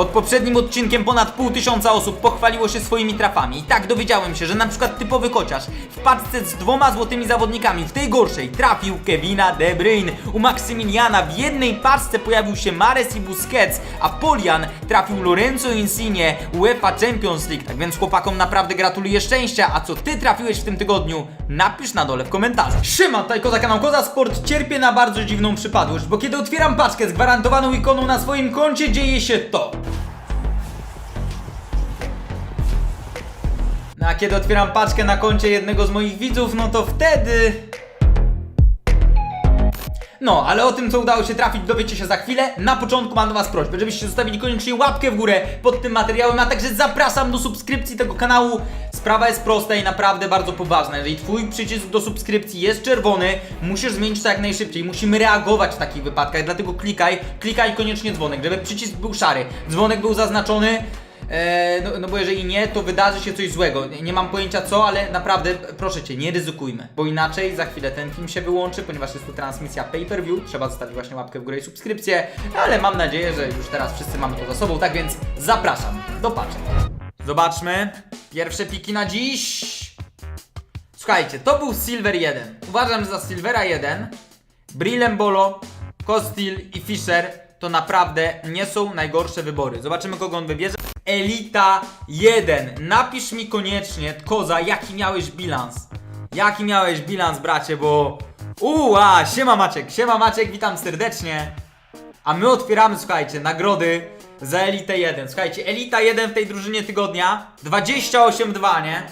Pod poprzednim odcinkiem ponad pół tysiąca osób pochwaliło się swoimi trafami. I tak dowiedziałem się, że na przykład typowy kociarz w paczce z dwoma złotymi zawodnikami w tej gorszej trafił Kevina De Bruyne. U Maksymiliana w jednej paczce pojawił się Mares i Busquets, a Polian trafił Lorenzo Insigne UEFA Champions League. Tak więc chłopakom naprawdę gratuluję szczęścia, a co ty trafiłeś w tym tygodniu? Napisz na dole w komentarzu. Szyma, tutaj Koza kanał Koza Sport cierpię na bardzo dziwną przypadłość, bo kiedy otwieram paczkę z gwarantowaną ikoną na swoim koncie, dzieje się to. No a kiedy otwieram paczkę na koncie jednego z moich widzów, no to wtedy... No, ale o tym, co udało się trafić, dowiecie się za chwilę. Na początku mam do Was prośbę, żebyście zostawili koniecznie łapkę w górę pod tym materiałem, a także zapraszam do subskrypcji tego kanału. Sprawa jest prosta i naprawdę bardzo poważna. Jeżeli Twój przycisk do subskrypcji jest czerwony, musisz zmienić to jak najszybciej. Musimy reagować w takich wypadkach, dlatego klikaj, klikaj koniecznie dzwonek, żeby przycisk był szary. Dzwonek był zaznaczony. Eee, no, no bo jeżeli nie, to wydarzy się coś złego. Nie, nie mam pojęcia co, ale naprawdę proszę cię, nie ryzykujmy. Bo inaczej za chwilę ten film się wyłączy, ponieważ jest tu transmisja pay-per-view. Trzeba zostawić właśnie łapkę w górę i subskrypcję. Ale mam nadzieję, że już teraz wszyscy mamy to za sobą. Tak więc zapraszam do paczek. Zobaczmy. Pierwsze piki na dziś. Słuchajcie, to był Silver 1. Uważam, że za Silvera 1 Brillembolo, Kostil i Fischer to naprawdę nie są najgorsze wybory. Zobaczymy kogo on wybierze. Elita 1. Napisz mi koniecznie, Koza, jaki miałeś bilans. Jaki miałeś bilans, bracie, bo... Uła, siema Maciek, siema Maciek, witam serdecznie. A my otwieramy, słuchajcie, nagrody za Elitę 1. Słuchajcie, Elita 1 w tej drużynie tygodnia 28-2, nie?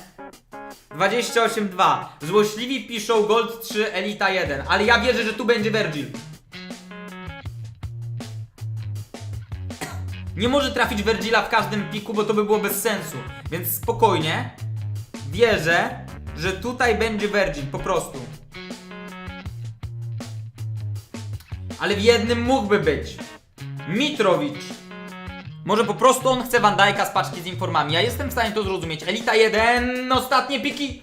28-2. Złośliwi piszą Gold 3 Elita 1, ale ja wierzę, że tu będzie Virgil. Nie może trafić Virgila w każdym piku, bo to by było bez sensu. Więc spokojnie. Wierzę, że tutaj będzie Virgil, po prostu. Ale w jednym mógłby być. Mitrowicz. Może po prostu on chce Van Dijk'a z paczki z informami. Ja jestem w stanie to zrozumieć. Elita 1, ostatnie piki.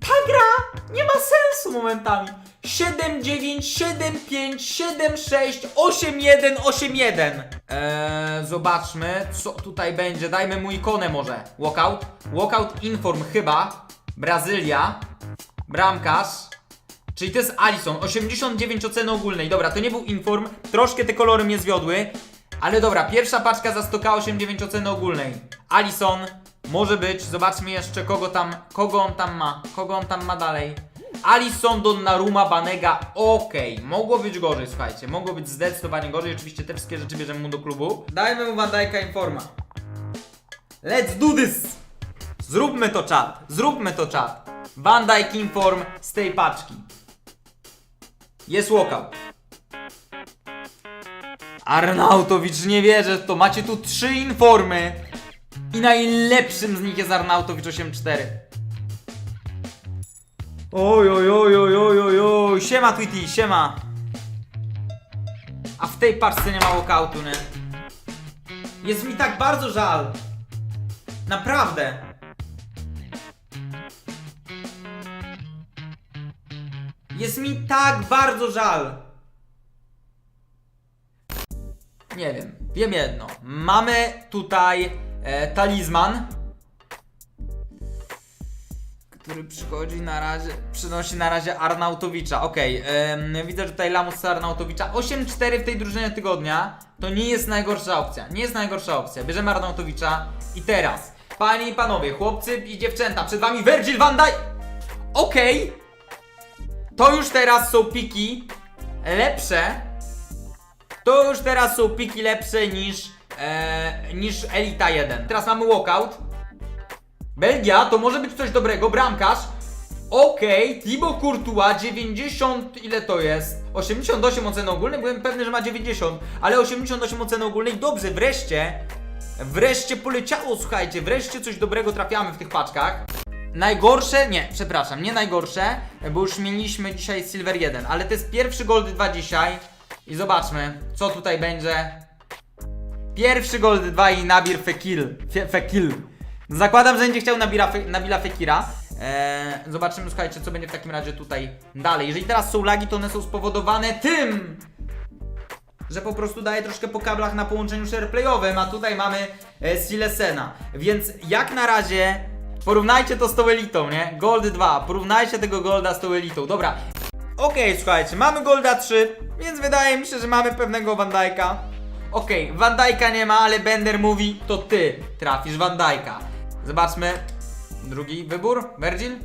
Ta gra nie ma sensu momentami. 7, 9, 7, 5, 7, 6, 8, 1, 8, 1. Eee, zobaczmy, co tutaj będzie. Dajmy mu ikonę może. Walkout. Walkout Inform chyba. Brazylia. Bramkarz. Czyli to jest Alison, 89 oceny ogólnej. Dobra, to nie był Inform, troszkę te kolory mnie zwiodły. Ale dobra, pierwsza paczka za 100k 89 oceny ogólnej. Alison, może być, zobaczmy jeszcze kogo tam, kogo on tam ma, kogo on tam ma dalej. Alison, Donnarumma, Banega, okej, mogło być gorzej, słuchajcie, mogło być zdecydowanie gorzej, oczywiście te wszystkie rzeczy bierzemy mu do klubu. Dajmy mu Van Dijk'a Informa. Let's do this! Zróbmy to czat, zróbmy to czat. Van Inform z tej paczki. Jest walkout. Arnautowicz, nie wierzę w to. Macie tu trzy informy. I najlepszym z nich jest Arnautowicz 8-4. Oj, oj, oj, oj, oj, oj, oj. Siema Tweety, siema. A w tej paczce nie ma walkoutu, nie? Jest mi tak bardzo żal. Naprawdę. Jest mi tak bardzo żal. Nie wiem, wiem jedno. Mamy tutaj e, talizman, który przychodzi na razie, przynosi na razie Arnautowicza. Okej, em, widzę, że tutaj Lamus Arnautowicza. 8-4 w tej drużynie tygodnia to nie jest najgorsza opcja. Nie jest najgorsza opcja. Bierzemy Arnautowicza i teraz, panie i panowie, chłopcy i dziewczęta, przed wami Virgil van Dijk. Okej, to już teraz są piki lepsze. To już teraz są piki lepsze niż, e, niż Elita 1. Teraz mamy walkout. Belgia to może być coś dobrego. Bramkarz. Okej, Thibaut Courtois 90, ile to jest? 88 oceny ogólnej, byłem pewny, że ma 90, ale 88 oceny ogólnej, dobrze, wreszcie, wreszcie poleciało, słuchajcie, wreszcie coś dobrego trafiamy w tych paczkach. Najgorsze, nie, przepraszam, nie najgorsze, bo już mieliśmy dzisiaj Silver 1, ale to jest pierwszy Gold 2 dzisiaj i zobaczmy, co tutaj będzie. Pierwszy Gold 2 i Nabir Fekir, Fe, Fekir. Zakładam, że będzie chciał Nabila Fekira. Eee, zobaczymy, słuchajcie, co będzie w takim razie tutaj dalej. Jeżeli teraz są lagi, to one są spowodowane tym, że po prostu daje troszkę po kablach na połączeniu shareplayowym, a tutaj mamy e, Silesena. Więc jak na razie porównajcie to z tą elitą, nie? Gold 2, porównajcie tego Golda z tą elitą. Dobra, Okej, słuchajcie, mamy Golda 3, więc wydaje mi się, że mamy pewnego Van Dijk'a. Okej, Van Dijk'a nie ma, ale Bender mówi, to ty trafisz Van Dijk'a. Zobaczmy. Drugi wybór, Virgil.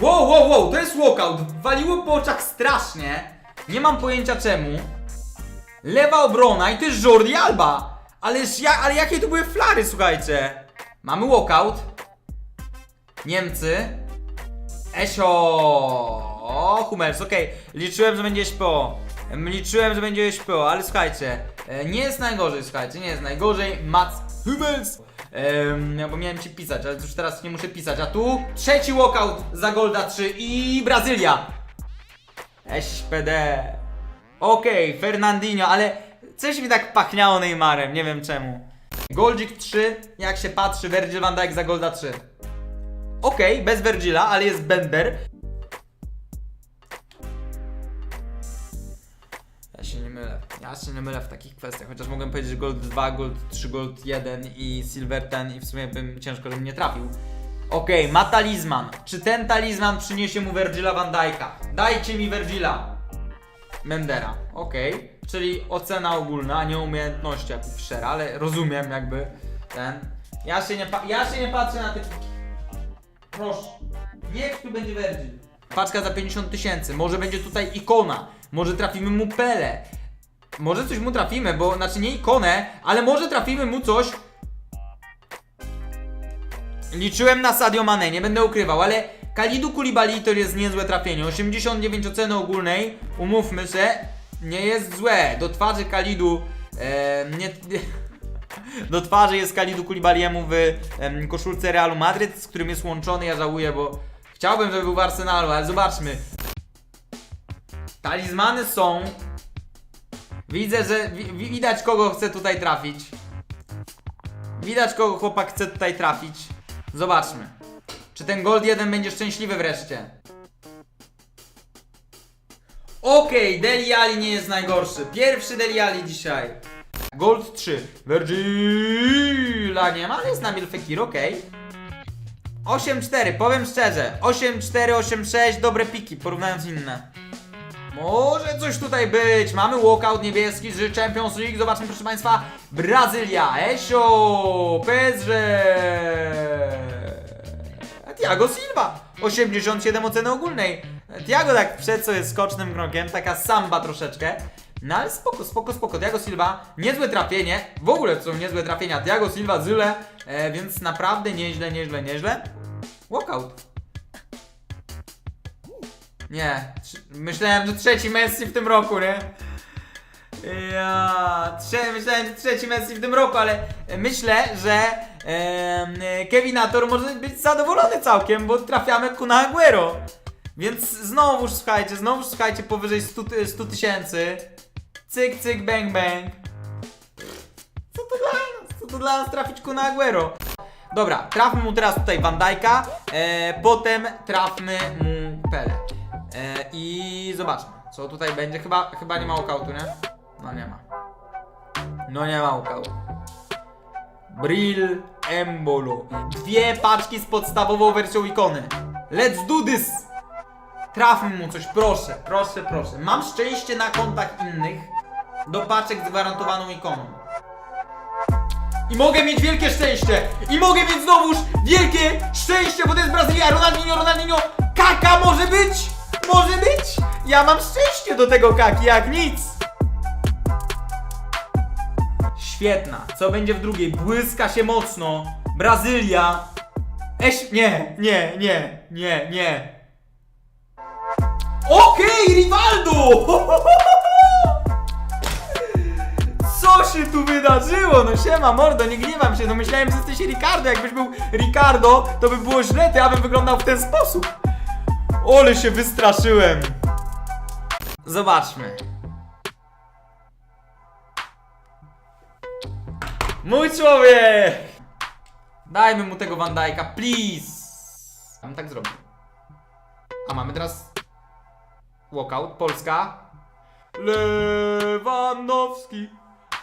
Wow, wow, wow, to jest walkout. Waliło po oczach strasznie. Nie mam pojęcia czemu. Lewa obrona i to jest Jordi Alba. Ależ ja, ale jakie to były flary, słuchajcie. Mamy walkout. Niemcy. Esio! O, Hummels, okej. Liczyłem, że będzie. Em, Liczyłem, że będzie SPO, ale słuchajcie, e, nie jest najgorzej, słuchajcie, nie jest najgorzej. Mats Hummels! Ehm, bo miałem ci pisać, ale już teraz nie muszę pisać. A tu trzeci walkout za Golda 3 i Brazylia. SPD. Okej, Fernandinho, ale coś mi tak pachniało Neymarem, nie wiem czemu. Goldzik 3, jak się patrzy, Virgil van Dijk za Golda 3. Okej, bez Virgila, ale jest Bender. Ja się nie mylę w takich kwestiach, chociaż mogłem powiedzieć Gold 2, Gold 3, Gold 1 i Silver 10 i w sumie bym ciężko, żebym nie trafił. Okej, ma talizman. Czy ten talizman przyniesie mu Virgila van Dijk'a? Dajcie mi Virgila. Mendera, okej. Czyli ocena ogólna, a nie umiejętności jak u Fischera, ale rozumiem jakby ten. Ja się nie, pa- ja się nie patrzę na te Proszę. Niech tu będzie Virgil. Paczka za 50 tysięcy. Może będzie tutaj ikona. Może trafimy mu Pele. Może coś mu trafimy, bo znaczy nie ikonę, ale może trafimy mu coś. Liczyłem na Sadio Mane, nie będę ukrywał, ale Kalidu Koulibaly to jest niezłe trafienie. 89 oceny ogólnej, umówmy się, nie jest złe. Do twarzy Kalidu e, nie, do twarzy jest Kalidu Koulibaly'emu w koszulce Realu Madryt, z którym jest łączony. Ja żałuję, bo chciałbym, żeby był w Arsenalu, ale zobaczmy. Talizmany są. Widzę, że wi wi- widać kogo chce tutaj trafić. Widać kogo chłopak chce tutaj trafić. Zobaczmy. Czy ten Gold 1 będzie szczęśliwy wreszcie? Okej, Deli Ali nie jest najgorszy. Pierwszy Deli Ali dzisiaj. Gold 3. Virgila nie ma, ale jest Nabil Fekir, okej. 8-4, powiem szczerze. 8-4, 8-6, dobre piki, porównując inne. Może coś tutaj być. Mamy walkout niebieski z Champions League. Zobaczmy, proszę Państwa. Brazylia, Esio, PSG. Thiago Silva. 87 oceny ogólnej. Thiago tak przed jest skocznym krokiem, taka samba troszeczkę. No ale spoko, spoko, spoko. Thiago Silva, niezłe trafienie. W ogóle to są niezłe trafienia. Thiago Silva, Zyle, e, więc naprawdę nieźle, nieźle, nieźle. Walkout. Nie, myślałem, że trzeci Messi w tym roku, nie? Ja, trze- myślałem, że trzeci Messi w tym roku, ale myślę, że em, Kevinator może być zadowolony całkiem, bo trafiamy ku na Aguero. Więc znowu słuchajcie, znowu słuchajcie powyżej 100 ty- 100 tysięcy. Cyk, cyk, bang, bang. Co to dla nas? Co to dla nas trafić ku na Aguero? Dobra, trafmy mu teraz tutaj Van Dijk'a, e, potem trafmy mu I zobaczmy, co tutaj będzie. Chyba, chyba nie ma walkoutu, nie? No nie ma. No nie ma walkoutu. Brill Embolo. Dwie paczki z podstawową wersją ikony. Let's do this! Trafmy mu coś, proszę, proszę, proszę. Mam szczęście na kontach innych do paczek z gwarantowaną ikoną. I mogę mieć wielkie szczęście! I mogę mieć znowuż wielkie szczęście, bo to jest Brazylia! Ronaldinho, Ronaldinho! Kaka może być! Może być! Ja mam szczęście do tego kaki, jak nic! Świetna. Co będzie w drugiej? Błyska się mocno. Brazylia. Eś... Nie, nie, nie, nie, nie. Okej, Rivaldo! Co się tu wydarzyło? No siema mordo, nie gniewam się, no myślałem, że jesteś Ricardo, jakbyś był Ricardo, to by było źle, to ja bym wyglądał w ten sposób. Ole się wystraszyłem. Zobaczmy. Mój człowiek! Dajmy mu tego Van Dijk'a, please! Ja bym tak zrobił. A mamy teraz walkout, Polska. Lewandowski.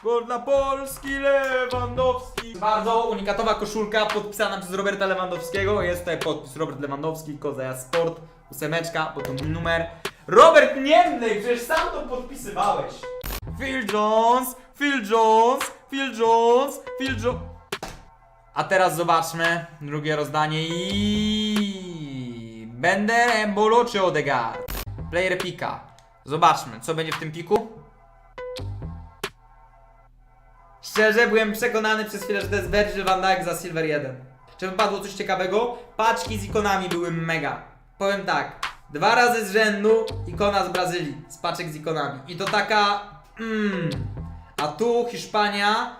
Gol dla Polski, Lewandowski. Bardzo unikatowa koszulka podpisana przez Roberta Lewandowskiego. Jest tutaj podpis Robert Lewandowski, Kozaja Sport, ósemeczka, bo to mój numer. Robert Niemny, przecież sam to podpisywałeś. Phil Jones, Phil Jones, Phil Jones, Phil Jones. A teraz zobaczmy drugie rozdanie i Bender, Embolo czy Odegaard? Player pika. Zobaczmy, co będzie w tym piku. Szczerze byłem przekonany przez chwilę, że to jest Virgil van Dijk za Silver 1. Czy wypadło coś ciekawego? Paczki z ikonami były mega. Powiem tak, dwa razy z rzędu ikona z Brazylii, z paczek z ikonami. I to taka... Mmm. A tu Hiszpania,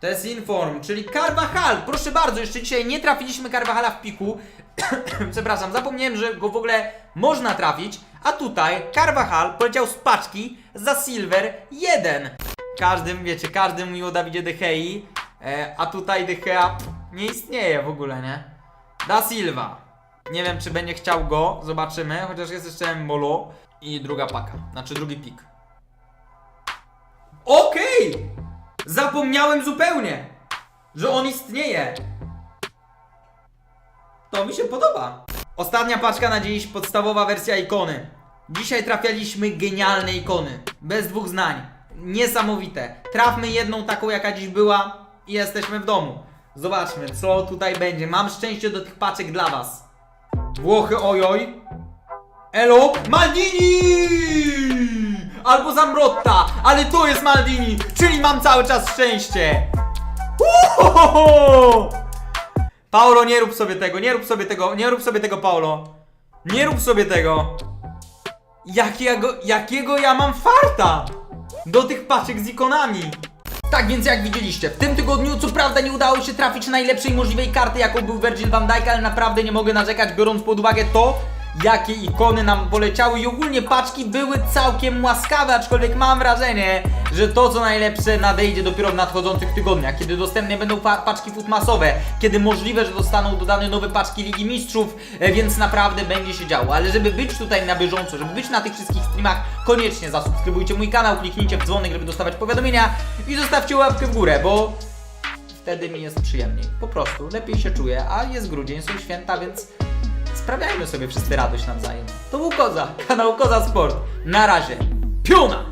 to jest Inform, czyli Carvajal. Proszę bardzo, jeszcze dzisiaj nie trafiliśmy Carvajala w piku. Przepraszam, zapomniałem, że go w ogóle można trafić. A tutaj Carvajal poleciał z paczki za Silver 1. Każdym, wiecie, każdy mówił o Dawidzie De Gei, e, a tutaj De Gea pff, nie istnieje w ogóle, nie? Da Silva. Nie wiem, czy będzie chciał go, zobaczymy, chociaż jest jeszcze Mbolo i druga paka, znaczy drugi pik. Okej! Zapomniałem zupełnie, że on istnieje. To mi się podoba. Ostatnia paczka na dziś, podstawowa wersja ikony. Dzisiaj trafialiśmy genialne ikony. Bez dwóch znań. Niesamowite. Trafmy jedną taką, jaka dziś była i jesteśmy w domu. Zobaczmy, co tutaj będzie. Mam szczęście do tych paczek dla was. Włochy ojoj. Elo, Maldini! Albo Zambrotta, ale to jest Maldini, czyli mam cały czas szczęście. Uhohoho! Paulo, nie rób sobie tego, nie rób sobie tego, nie rób sobie tego, Paulo. Nie rób sobie tego. Jakiego, jakiego ja mam farta do tych paczek z ikonami. Tak więc jak widzieliście, w tym tygodniu co prawda nie udało się trafić najlepszej możliwej karty jaką był Virgil van Dijk, ale naprawdę nie mogę narzekać biorąc pod uwagę to, jakie ikony nam poleciały i ogólnie paczki były całkiem łaskawe, aczkolwiek mam wrażenie, że to co najlepsze nadejdzie dopiero w nadchodzących tygodniach, kiedy dostępne będą pa paczki futmasowe, kiedy możliwe, że dostaną dodane nowe paczki Ligi Mistrzów, e, więc naprawdę będzie się działo, ale żeby być tutaj na bieżąco, żeby być na tych wszystkich streamach, koniecznie zasubskrybujcie mój kanał, kliknijcie w dzwonek, żeby dostawać powiadomienia i zostawcie łapkę w górę, bo wtedy mi jest przyjemniej. Po prostu lepiej się czuję, a jest grudzień, są święta, więc sprawiajmy sobie wszyscy radość nawzajem. To był Koza, kanał Koza Sport. Na razie. Piona!